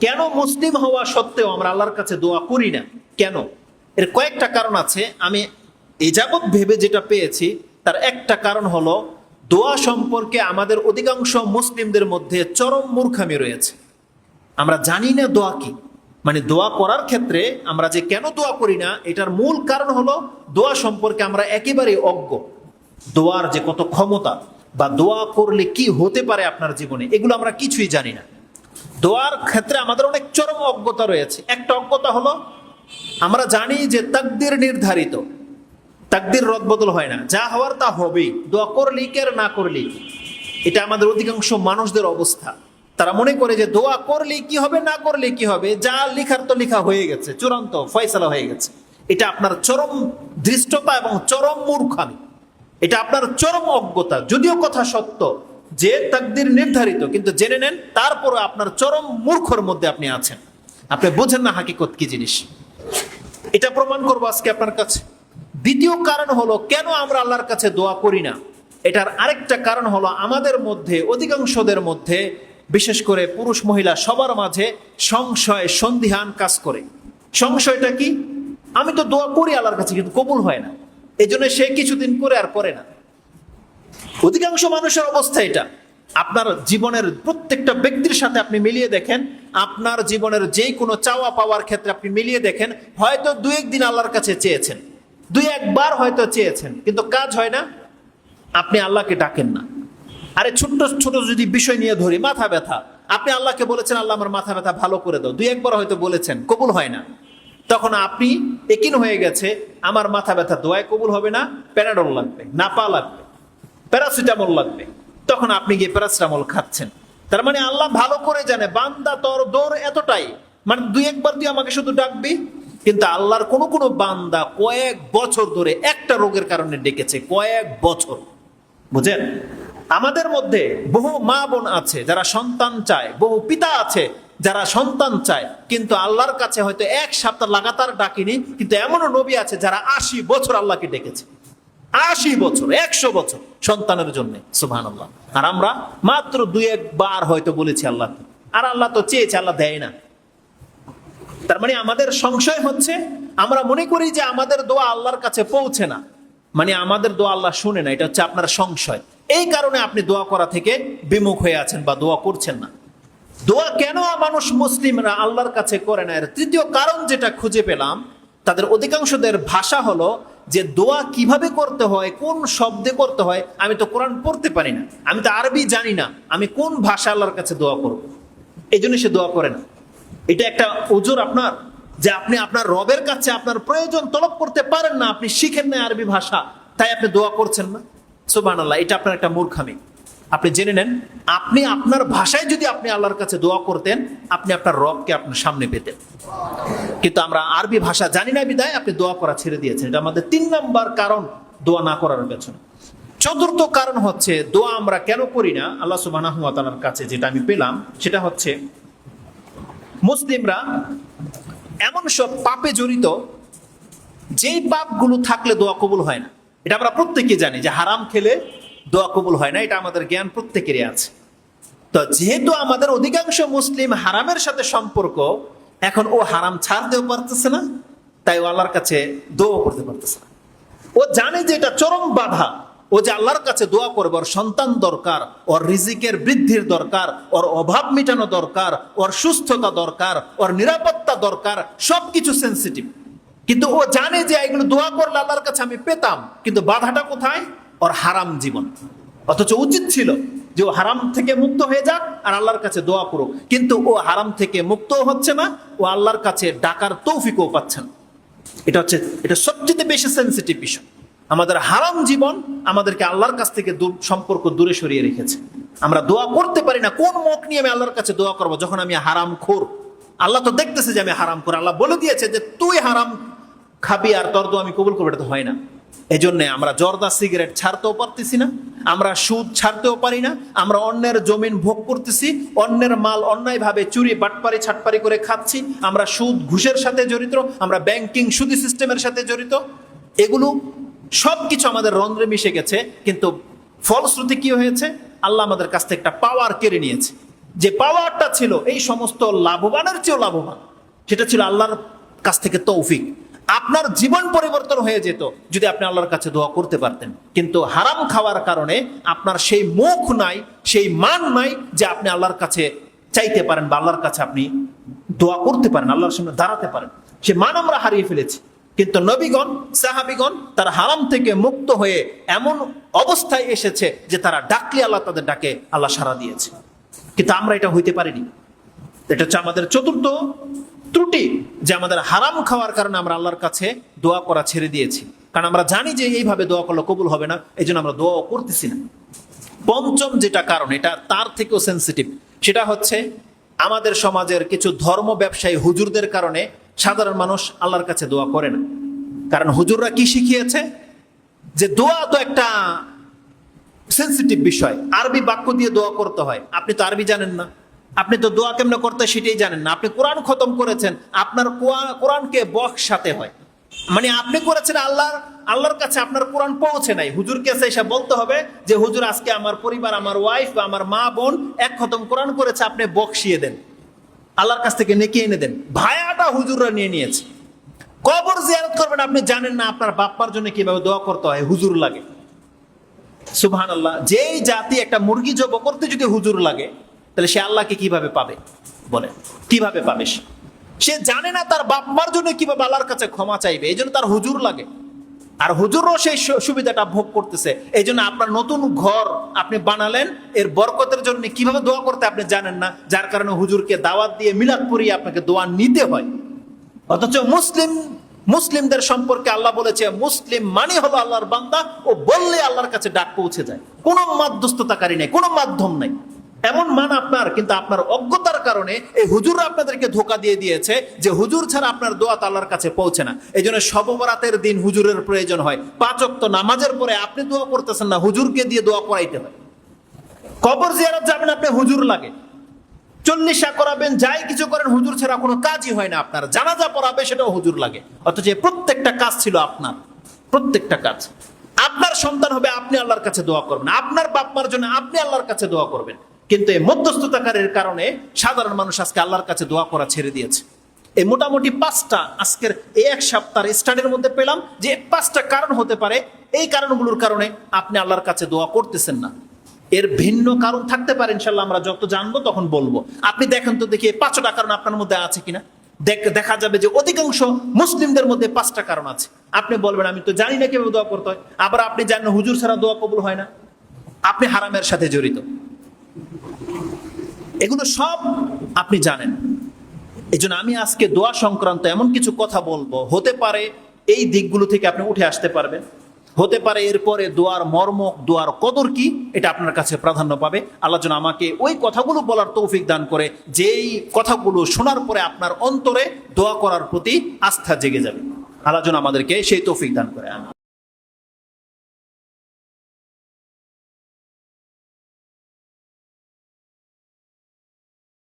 কেন মুসলিম হওয়া সত্ত্বেও আমরা আল্লাহর কাছে দোয়া করি না? কেন? এর কয়েকটা কারণ আছে। আমি এ ভেবে যেটা পেয়েছি, তার একটা কারণ হলো দোয়া সম্পর্কে আমাদের অধিকাংশ মুসলিমদের মধ্যে চরম মূর্খামি রয়েছে। আমরা জানি না দোয়া কি। মানে দোয়া করার ক্ষেত্রে আমরা যে কেন দোয়া করি না, এটার মূল কারণ হলো দোয়া সম্পর্কে আমরা একেবারে অজ্ঞ। দোয়ার যে কত ক্ষমতা বা দোয়া করলে কি হতে পারে আপনার জীবনে, এগুলো আমরা কিছুই জানি না। দোয়ার ক্ষেত্রে আমাদের অনেক চরম অজ্ঞতা রয়েছে। একটা অজ্ঞতা হলো, আমরা জানি যে তাকদির নির্ধারিত। তাকদির রদবদল হয় না। যা হওয়ার তা হবেই। দোয়া করলেই কে না করলেই কি। এটা আমাদের অধিকাংশ মানুষদের অবস্থা। তারা মনে করে যে দোয়া করলেই কি হবে, না করলে কি হবে, যা লিখার তো লিখা হয়ে গেছে, চূড়ান্ত ফয়সালা হয়ে গেছে। এটা আপনার চরম দৃষ্টতা এবং চরম মূর্খামি। এটা আপনার চরম অজ্ঞতা। যদিও কথা সত্য যে তাকদির নির্ধারিত, কিন্তু জেনে নেন তারপরে আপনার চরম মূর্খর মধ্যে আপনি আছেন। আপনি বোঝেন না হাকিকত কি জিনিস। এটা প্রমাণ করব আজকে আপনার কাছে। দ্বিতীয় কারণ হলো, কেন আমরা আল্লাহর কাছে দোয়া করি না? এটার আরেকটা কারণ হলো, আমাদের মধ্যে, অধিকাংশদের মধ্যে, বিশেষ করে পুরুষ মহিলা, সবার মাঝে সংশয় সন্ধিহান কাজ করে। সংশয়টা কি? আমি তো দোয়া করি আল্লাহর কাছে, কিন্তু কবুল হয় না। এই জন্য সে কিছুদিন করে আর করে না। অধিকাংশ মানুষের অবস্থা এটা। আপনার জীবনের প্রত্যেকটা ব্যক্তির সাথে আপনি মিলিয়ে দেখেন, আপনার জীবনের যে কোনো চাওয়া পাওয়ার ক্ষেত্রে আপনি মিলিয়ে দেখেন, হয়তো দু একদিন আল্লাহর কাছে চেয়েছেন। দুই একবার হয়তো চেয়েছেন, কিন্তু কাজ হয় না। আপনি আল্লাহকে ডাকেন না। আরে ছোট্ট, ছোট যদি বিষয় নিয়ে ধরি, মাথা ব্যথা। আপনি আল্লাহকে বলেছেন, আল্লাহ, আমার মাথা ব্যথা ভালো করে দাও। দুই একবার হয়তো বলেছেন, কবুল হয় না। তখন আপনি একিন হয়ে গেছে, আমার মাথা ব্যথা দোয়ায় কবুল হবে না, প্যারাডল লাগবে, নাপা লাগবে। প্যারাসিটামল লাগবে। তখন আপনি গিয়ে প্যারাসিটামল খাচ্ছেন। তার মানে আল্লাহ ভালো করে জানে, বান্দা তোর দৌড় এতটাই। মানে দুই একবার তুই আমাকে শুধু ডাকবি, কিন্তু আল্লাহর কোনো কোনো বান্দা কয়েক বছর ধরে একটা রোগের কারণে ডেকেছে, কয়েক বছর। বুঝেন? আমাদের মধ্যে বহু মা বোন আছে, যারা সন্তান চায়, বহু পিতা আছে যারা সন্তান চায়, কিন্তু আল্লাহর কাছে হয়তো এক সপ্তাহ লাগাতার ডাকিনি, কিন্তু এমনও নবী আছে যারা আশি বছর আল্লাহকে ডেকেছে। আশি বছর, একশো বছর সন্তানের জন্য সুবহান আল্লাহ আর আমরা মাত্র দুই একবার হয়তো বলেছি আল্লাহ আর আল্লাহ তো চেয়েছে, আল্লাহ দেয় না। তার মানে আমাদের সংশয় হচ্ছে, আমরা মনে করি যে আমাদের দোয়া আল্লাহর কাছে পৌঁছে না। মানে আমাদের দোয়া আল্লাহ শুনে না, এটা হচ্ছে আপনার সংশয়। এই কারণে আপনি দোয়া করা থেকে বিমুখ হয়ে আছেন বা দোয়া করছেন না। দোয়া কেন মানুষ মুসলিমরা আল্লাহর কাছে করে না? এর তৃতীয় কারণ যেটা খুঁজে পেলাম, তাদের অধিকাংশদের ভাষা হলো যে দোয়া কীভাবে করতে হয়, কোন শব্দে করতে হয়, আমি তো কোরআন পড়তে পারি না। আমি তো আরবি জানি না, আমি কোন ভাষা আল্লাহর কাছে দোয়া করব? এই জন্য সে দোয়া করে না। এটা একটা ওজোর আপনার, যে আপনি আপনার রবের কাছে আপনার প্রয়োজন তলব করতে পারেন না, আপনি শিখেন না আরবি ভাষা, তাই আপনি দোয়া করছেন না। আল্লাহ এটা আপনার একটা মূর্খামি। আপনি জেনে নেন, আপনি আপনার ভাষায় যদি আপনি আল্লাহর কাছে দোয়া করতেন, আপনি আপনার রবকে আপনার সামনে পেতেন। কিন্তু আমরা আরবি ভাষা জানি না বিদায় আপনি দোয়া করা ছেড়ে দিয়েছেন। এটা আমাদের তিন নম্বর কারণ দোয়া না করার পেছনে। চতুর্থ কারণ হচ্ছে দোয়া আমরা কেন করি না? আল্লাহ সুবাহ কাছে যেটা আমি পেলাম, সেটা হচ্ছে মুসলিমরা এমন সব পাপে জড়িত, যেই পাপগুলো থাকলে দোয়া কবুল হয় না। এটা আমরা প্রত্যেকে জানি যে হারাম খেলে দোয়া কবুল হয় না, এটা আমাদের জ্ঞান প্রত্যেকেরই আছে। তো যেহেতু আমাদের অধিকাংশ মুসলিম হারামের সাথে সম্পর্ক, এখন ও হারাম ছাড়তেও পারতেছে না, তাই ও আল্লাহর কাছে দোয়া করতে পারতেছে না। ও জানে যে এটা চরম বাধা, ও যে আল্লাহর কাছে দোয়া করবে, ওর সন্তান দরকার, ওর রিজিকের বৃদ্ধির দরকার, ওর অভাব মেটানো দরকার, ওর সুস্থতা দরকার, ওর নিরাপত্তা দরকার, সবকিছু সেন্সিটিভ কিন্তু ও জানে যে এগুলো দোয়া করলে আল্লাহর কাছে আমি পেতাম, কিন্তু বাধাটা কোথায়? ওর হারাম জীবন। অথচ উচিত ছিল যে ও হারাম থেকে মুক্ত হয়ে যাক আর আল্লাহর কাছে দোয়া করুক। কিন্তু ও হারাম থেকে মুক্ত হচ্ছে না, ও আল্লাহর কাছে ডাকার তৌফিকও পাচ্ছে না। এটা হচ্ছে, এটা সবচেয়ে বেশি সেন্সিটিভ বিষয়। আমাদের হারাম জীবন আমাদেরকে আল্লাহর কাছ থেকে সম্পর্ক দূরে সরিয়ে রেখেছে। আমরা দোয়া করতে পারি না, কোন মুখ নিয়ে আমি আল্লাহর কাছে দোয়া করব যখন আমি হারাম খোর? আল্লাহ তো দেখতেছে যে আমি হারাম খোর। আল্লাহ বলে দিয়েছে যে তুই হারাম খাবি আর তোর দোয়া আমি কবুল করব, এটা তো হয় না। এই জন্য আমরা জর্দা সিগারেট ছাড়তেও পারতেছি না, আমরা সুদ ছাড়তেও পারি না, আমরা অন্যের জমিন ভোগ করতেছি, অন্যের মাল অন্যায়ভাবে চুরি, বাটপারি, ছাটপারি করে খাচ্ছি, আমরা সুদ ঘুষের সাথে জড়িত, আমরা ব্যাংকিং সুদি সিস্টেমের সাথে জড়িত। এগুলো সব কিছু আমাদের রন্ধ্রে মিশে গেছে, কিন্তু ফলশ্রুতি কি হয়েছে? আল্লাহ আমাদের কাছ থেকে একটা পাওয়ার কেড়ে নিয়েছে। যে পাওয়ারটা ছিল এই সমস্ত লাভবানের চেয়েও লাভবান, সেটা ছিল আল্লাহর কাছ থেকে তৌফিক। আপনার জীবন পরিবর্তন হয়ে যেত যদি আপনি আল্লাহর কাছে দোয়া করতে পারতেন। কিন্তু হারাম খাওয়ার কারণে আপনার সেই মুখ নাই, সেই মান নাই যে আপনি আল্লাহর কাছে চাইতে পারেন বা আল্লাহর কাছে আপনি দোয়া করতে পারেন, আল্লাহর সামনে দাঁড়াতে পারেন। সে মান আমরা হারিয়ে ফেলেছি। কিন্তু নবীগণ, সাহাবিগণ তারা হারাম থেকে মুক্ত হয়ে এমন অবস্থায় এসেছে যে তারা ডাকলে আল্লাহ তাদের ডাকে, আল্লাহ সারা দিয়েছে। কিন্তু আমরা এটা হইতে পারিনি। এটা হচ্ছে আমাদের চতুর্থ ত্রুটি যে আমাদের হারাম খাওয়ার কারণে আমরা আল্লাহর কাছে দোয়া করা ছেড়ে দিয়েছি। কারণ আমরা জানি যে এইভাবে দোয়া করলে কবুল হবে না এই জন্য আমরা দোয়াও করতেছি না। পঞ্চম যেটা কারণ, এটা তার থেকেও সেন্সিটিভ সেটা হচ্ছে আমাদের সমাজের কিছু ধর্ম ব্যবসায়ী হুজুরদের কারণে সাধারণ মানুষ আল্লাহর কাছে দোয়া করে না। কারণ হুজুররা কি শিখিয়েছে? যে দোয়া তো একটা সেন্সিটিভ বিষয়। আরবি বাক্য দিয়ে দোয়া করতে হয়। আপনি তো আরবি জানেন না। আপনি তো দোয়া কেমনে করতে সেটাই জানেন না। আপনি কোরআন খতম করেছেন, আপনার কোরআনকে সাথে হয়। মানে আপনি করেছেন আল্লাহর আল্লাহর কাছে আপনার কোরআন পৌঁছে নাই। হুজুরকে এসে এসে বলতে হবে যে, হুজুর, আজকে আমার পরিবার, আমার ওয়াইফ বা আমার মা বোন এক খতম কোরআন করেছে, আপনি বকশিয়ে দেন। আল্লাহর কাছ থেকে নেকি এনে দেন। ভায়াটা হুজুররা নিয়ে নিয়েছে। কবর জিয়ারত করবেন, আপনি জানেন না আপনার বাপ্পার জন্য কীভাবে দোয়া করতে হয়, হুজুর লাগে। সুবহান আল্লাহ যেই জাতি একটা মুরগি জব করতে যদি হুজুর লাগে তাহলে সে আল্লাহকে কীভাবে পাবে? বলে কীভাবে পাবে সে? সে জানে না তার বাপমার জন্য কীভাবে আল্লাহর কাছে ক্ষমা চাইবে, এই জন্য তার হুজুর লাগে। আর হুজুরও সেই সুবিধাটা ভোগ করতেছে। এই জন্য আপনার নতুন ঘর আপনি বানালেন, এর বরকতের জন্য কীভাবে দোয়া করতে আপনি জানেন না, যার কারণে হুজুরকে দাওয়াত দিয়ে মিলাদ পরিয়ে আপনাকে দোয়া নিতে হয়। অথচ মুসলিম, মুসলিমদের সম্পর্কে আল্লাহ বলেছে, মুসলিম মানে হলো আল্লাহর বান্দা ও বললে আল্লাহর কাছে ডাক পৌঁছে যায়। কোনো মাধ্যস্থতাকারী নেই, কোনো মাধ্যম নেই। এমন মান আপনার, কিন্তু আপনার অজ্ঞতার কারণে এই হুজুর আপনাদেরকে ধোকা দিয়ে দিয়েছে যে হুজুর ছাড়া আপনার দোয়া তো আল্লাহর কাছে পৌঁছে না। এই জন্য সবরাতের দিন হুজুরের প্রয়োজন হয়। পাঁচ অক্ত নামাজের পরে আপনি দোয়া করতেছেন না, হুজুরকে দিয়ে দোয়া করাইতে হয়। কবর জিয়ারত যাবেন, আপনি হুজুর লাগে। চল্লিশা করাবেন, যাই কিছু করেন, হুজুর ছাড়া কোনো কাজই হয় না আপনার। জানাজা পড়াবে, সেটাও হুজুর লাগে। অথচ প্রত্যেকটা কাজ ছিল আপনার। প্রত্যেকটা কাজ। আপনার সন্তান হবে, আপনি আল্লাহর কাছে দোয়া করবেন। আপনার বাপ মার জন্য আপনি আল্লাহর কাছে দোয়া করবেন। কিন্তু এই মধ্যস্থতাকারের কারণে সাধারণ মানুষ আজকে আল্লাহর কাছে দোয়া করা ছেড়ে দিয়েছে। এই মোটামুটি পাঁচটা আজকের এই এক সপ্তাহের স্টাডির মধ্যে পেলাম যে পাঁচটা কারণ হতে পারে। এই কারণগুলোর কারণে আপনি আল্লাহর কাছে দোয়া করতেছেন না। এর ভিন্ন কারণ থাকতে পারে ইনশাল্লাহ আমরা যত জানব তখন বলব। আপনি দেখেন তো দেখি পাঁচটা কারণ আপনার মধ্যে আছে কিনা। দেখ- যাবে যে অধিকাংশ মুসলিমদের মধ্যে পাঁচটা কারণ আছে। আপনি বলবেন, আমি তো জানি না কীভাবে দোয়া করতে হয়। আবার আপনি জানেন হুজুর ছাড়া দোয়া কবুল হয় না। আপনি হারামের সাথে জড়িত। এগুলো সব আপনি জানেন। এই জন্য আমি আজকে দোয়া সংক্রান্ত এমন কিছু কথা বলব। হতে পারে এই দিকগুলো থেকে আপনি উঠে আসতে পারবেন। হতে পারে এরপরে দোয়ার মর্ম, দোয়ার কদর কি, এটা আপনার কাছে প্রাধান্য পাবে। আল্লাহ যেন আমাকে ওই কথাগুলো বলার তৌফিক দান করে, যেই কথাগুলো শোনার পরে আপনার অন্তরে দোয়া করার প্রতি আস্থা জেগে যাবে। আল্লাহ যেন আমাদেরকে সেই তৌফিক দান করে আমি